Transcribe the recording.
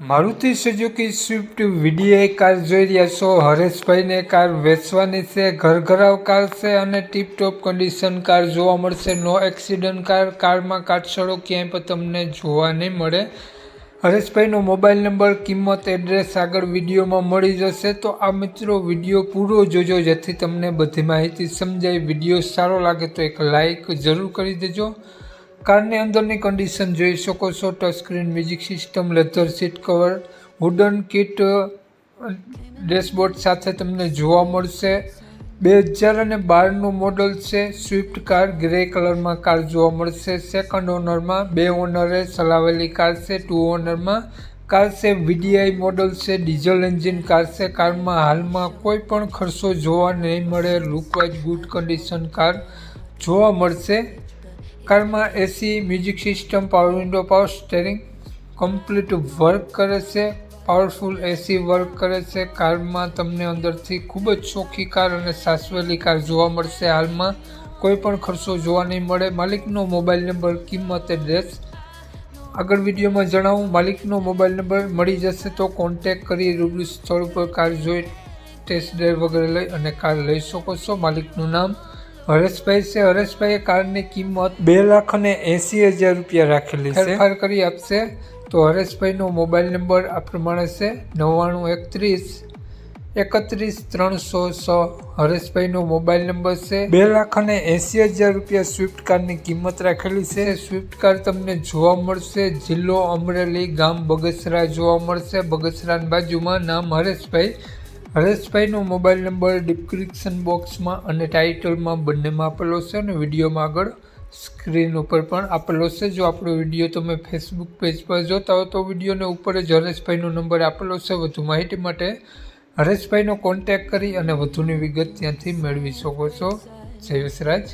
Maruti Suzuki Swift VDI car જોઈ રહ્યા છો. હરેશભાઈને કાર વેચવાની છે, ઘરઘરાવ કાર છે અને ટીપટોપ કન્ડિશન કાર જોવા મળશે. નો એક્સિડન્ટ કાર કારમાં કાટછડો ક્યાંય પણ તમને જોવા નહીં મળે. હરેશભાઈનો મોબાઈલ નંબર, કિંમત, એડ્રેસ આગળ વિડીયોમાં મળી જશે. તો આ મિત્રો વીડિયો પૂરો જોજો, જેથી તમને બધી માહિતી સમજાય. વીડિયો સારો લાગે તો એક લાઈક જરૂર કરી દેજો. કારની અંદરની કન્ડિશન જોઈ શકો છો. Touch screen music system leather seat cover wooden kit dashboard સાથે તમને જોવા મળશે. બે હજાર અને બારનું મોડલ છે. સ્વિફ્ટ કાર ગ્રે કલરમાં કાર જોવા મળશે. સેકન્ડ ઓનરમાં બે ઓનરે ચલાવેલી કાર છે. ટુ ઓનરમાં કાર છે. વીડીઆઈ મોડલ છે. ડીઝલ એન્જિન કાર છે. કારમાં હાલમાં કોઈ પણ ખર્ચો જોવા નહીં મળે. લુકવાઇઝ ગુડ કન્ડિશન કાર જોવા મળશે. કારમાં AC music system power window power steering complete work કરે છે. પાવરફુલ એસી વર્ક કરે છે. કારમાં તમને અંદરથી ખૂબ જ ચોખ્ખી કાર અને સાસવેલી કાર જોવા મળશે. હાલમાં કોઈ પણ ખર્ચો જોવા નહીં મળે. માલિકનો મોબાઈલ નંબર, કિંમત, એડ્રેસ આગળ વિડીયોમાં જણાવું. માલિકનો મોબાઈલ નંબર મળી જશે તો કોન્ટેક કરી રૂબરૂ સ્થળ પર કાર જોઈ ટેસ્ટ ડ્રાઈવ વગેરે લઈ અને કાર લઈ શકો છો. માલિકનું નામ હરેશભાઈ છે. હરેશભાઈએ કારની કિંમત બે લાખ અને એંસી હજાર રૂપિયા રાખેલી છે. ફેરફાર કરી આપશે. તો હરેશભાઈનો મોબાઈલ નંબર આ પ્રમાણે છે. નવ્વાણું એકત્રીસ એકત્રીસ ત્રણસો છ હરેશભાઈનો મોબાઈલ નંબર છે. બે લાખ અને એંસી હજાર રૂપિયા સ્વિફ્ટ કારની કિંમત રાખેલી છે. સ્વિફ્ટ કાર તમને જોવા મળશે. જિલ્લો અમરેલી ગામ બગસરા જોવા મળશે. બગસરાની બાજુમાં નામ હરેશભાઈ. હરેશભાઈનો મોબાઈલ નંબર ડિસ્ક્રિપ્શન બોક્સમાં અને ટાઇટલમાં બંનેમાં આપેલો છે અને વિડીયોમાં આગળ સ્ક્રીન ઉપર પણ આપેલો છે. જો આપણો વીડિયો તમે ફેસબુક પેજ પર જોતા હો તો વિડીયોને ઉપર જ હરેશભાઈનો નંબર આપેલો છે. વધુ માહિતી માટે હરેશભાઈનો કોન્ટેક કરી અને વધુની વિગત ત્યાંથી મેળવી શકો છો. જય વસરાજ